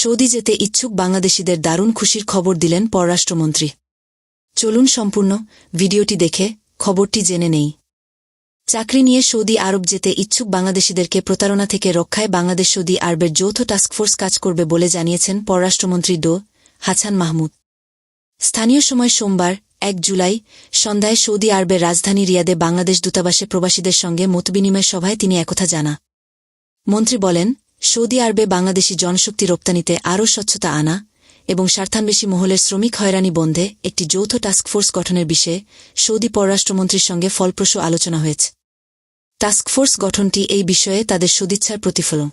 Saudi যেতে ইচ্ছুক বাংলাদেশিদের দারুণ খুশির খবর দিলেন পররাষ্ট্রমন্ত্রী। চলুন সম্পূর্ণ ভিডিওটি দেখে খবরটি জেনে নেই। চাকরি নিয়ে সৌদি আরব যেতে ইচ্ছুক বাংলাদেশিদেরকে প্রতারণা থেকে রক্ষায় বাংলাদেশ সৌদি আরবের যৌথ টাস্কফোর্স কাজ করবে বলে জানিয়েছেন পররাষ্ট্রমন্ত্রী ডো হাসান মাহমুদ। স্থানীয় সময় সোমবার, এক জুলাই, সন্ধ্যায় সৌদি আরবের রাজধানী রিয়াদে বাংলাদেশ দূতাবাসে প্রবাসীদের সঙ্গে মতবিনিময় সভায় তিনি একথা জানা। মন্ত্রী বলেন সৌদি আরবে বাংলাদেশি জনশক্তি রপ্তানিতে আরও স্বচ্ছতা আনা এবং স্বার্থান্বেষী মহলের শ্রমিক হয়রানি বন্ধে একটি যৌথ টাস্কফোর্স গঠনের বিষয়ে সৌদি পররাষ্ট্রমন্ত্রীর সঙ্গে ফলপ্রসূ আলোচনা হয়েছে। টাস্কফোর্স গঠনটি এই বিষয়ে তাদের সদিচ্ছার প্রতিফলন।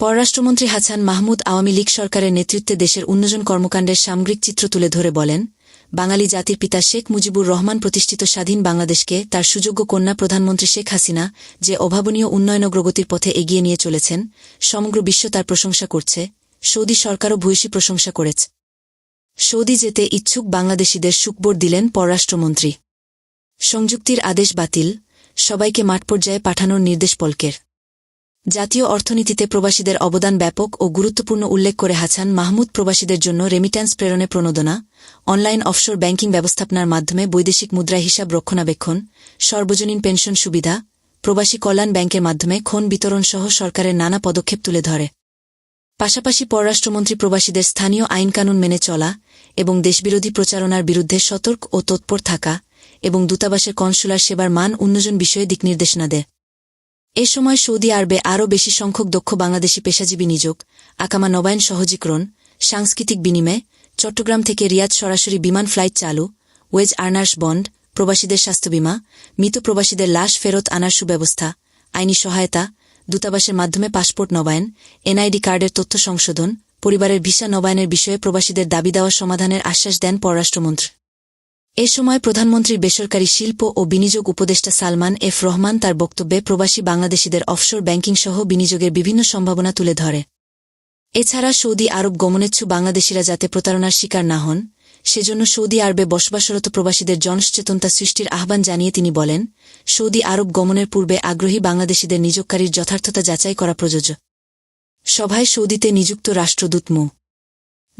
পররাষ্ট্রমন্ত্রী হাসান মাহমুদ আওয়ামী লীগ সরকারের নেতৃত্বে দেশের উন্নয়ন কর্মকাণ্ডের সামগ্রিক চিত্র তুলে ধরে বলেন বাঙালি জাতির পিতা শেখ মুজিবুর রহমান প্রতিষ্ঠিত স্বাধীন বাংলাদেশকে তার সুযোগ্য কন্যা প্রধানমন্ত্রী শেখ হাসিনা যে অভাবনীয় উন্নয়ন অগ্রগতির পথে এগিয়ে নিয়ে চলেছেন, সমগ্র বিশ্ব তার প্রশংসা করছে। সৌদি সরকারও ভূয়সী প্রশংসা করেছে। সৌদি যেতে ইচ্ছুক বাংলাদেশিদের সুকবর দিলেন পররাষ্ট্রমন্ত্রী। সংযুক্তির আদেশ বাতিল, সবাইকে মাঠ পর্যায়ে পাঠানোর নির্দেশ পলকের। জাতীয় অর্থনীতিতে প্রবাসীদের অবদান ব্যাপক ও গুরুত্বপূর্ণ উল্লেখ করে হাসান মাহমুদ প্রবাসীদের জন্য রেমিট্যান্স প্রেরণে প্রণোদনা অনলাইন অফশোর ব্যাংকিং ব্যবস্থাপনার মাধ্যমে বৈদেশিক মুদ্রা হিসাব রক্ষণাবেক্ষণ, সর্বজনীন পেনশন সুবিধা, প্রবাসী কল্যাণ ব্যাংকের মাধ্যমে খন বিতরণ সহ সরকারের নানা পদক্ষেপ তুলে ধরে। পাশাপাশি পররাষ্ট্রমন্ত্রী প্রবাসীদের স্থানীয় আইনকানুন মেনে চলা এবং দেশবিরোধী প্রচারণার বিরুদ্ধে সতর্ক ও তৎপর থাকা এবং দূতাবাসের কনসুলার সেবার মান উন্নয়ন বিষয়ে দিকনির্দেশনা দেয়। এ সময় সৌদি আরবে আরও বেশি সংখ্যক দক্ষ বাংলাদেশি পেশাজীবী নিযোগ, আকামা নবায়ন সহজীকরণ, সাংস্কৃতিক বিনিময়, চট্টগ্রাম থেকে রিয়াদ সরাসরি বিমান ফ্লাইট চালু, ওয়েজ আর্নার্স বন্ড, প্রবাসীদের স্বাস্থ্য বিমা, মৃত প্রবাসীদের লাশ ফেরত আনার সুব্যবস্থা, আইনি সহায়তা, দূতাবাসের মাধ্যমে পাসপোর্ট নবায়ন, এনআইডি কার্ডের তথ্য সংশোধন, পরিবারের ভিসা নবায়নের বিষয়ে প্রবাসীদের দাবি দেওয়া সমাধানের আশ্বাস দেন পররাষ্ট্রমন্ত্রী। এ সময় প্রধানমন্ত্রীর বেসরকারি শিল্প ও বিনিয়োগ উপদেষ্টা সালমান এফ রহমান তার বক্তব্যে প্রবাসী বাংলাদেশিদের অফশোর ব্যাংকিং সহ বিনিয়োগের বিভিন্ন সম্ভাবনা তুলে ধরে। এছাড়া সৌদি আরব গমনেচ্ছু বাংলাদেশিরা যাতে প্রতারণার শিকার না হন, সেজন্য সৌদি আরবে বসবাসরত প্রবাসীদের জনসচেতনতা সৃষ্টির আহ্বান জানিয়ে তিনি বলেন, সৌদি আরব গমনের পূর্বে আগ্রহী বাংলাদেশিদের নিযোগকারীর যথার্থতা যাচাই করা প্রযোজ্য। সভায় সৌদিতে নিযুক্ত রাষ্ট্রদূত মো.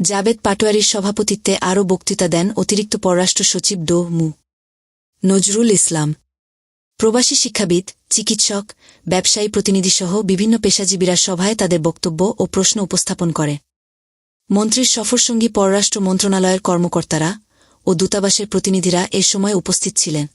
জাবেদ পাটোয়ারির সভাপতিত্বে আরও বক্তৃতা দেন অতিরিক্ত পররাষ্ট্র সচিব ডো মু। নজরুল ইসলাম। প্রবাসী শিক্ষাবিদ, চিকিৎসক, ব্যবসায়ী প্রতিনিধিসহ বিভিন্ন পেশাজীবীরা সভায় তাদের বক্তব্য ও প্রশ্ন উপস্থাপন করে। মন্ত্রীর সফরসঙ্গী পররাষ্ট্র মন্ত্রণালয়ের কর্মকর্তারা ও দূতাবাসের প্রতিনিধিরা এ সময় উপস্থিত ছিলেন।